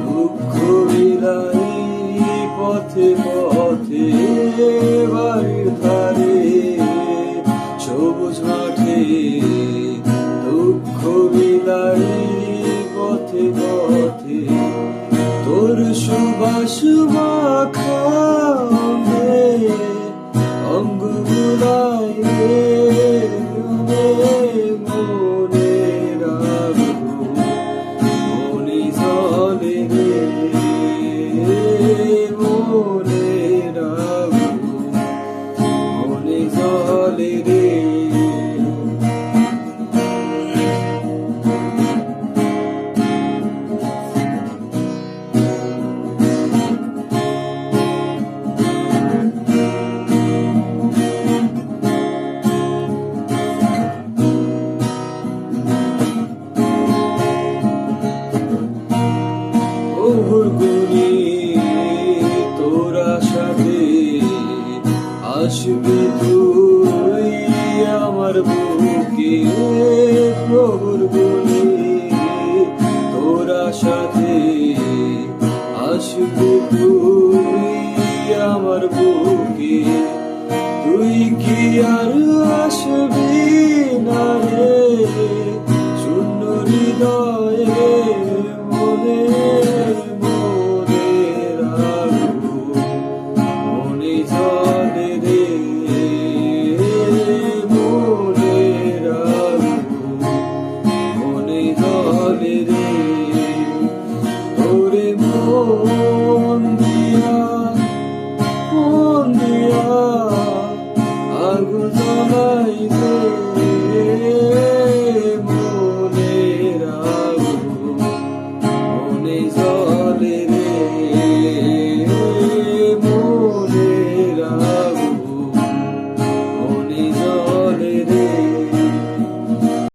দুঃখ বিলাই পথে পথে বাড়ির ধারে, সবুজ মাঠে দুঃখ বিলাই পথে পথে তোর সুবাস মাখাবে আসবি তুই আমার বুকে প্রহর বলে। তোরা সাথে আসবি তুই আমার বুকে। তুই কি আর আসবি না রে? শূন্য হৃদয়ে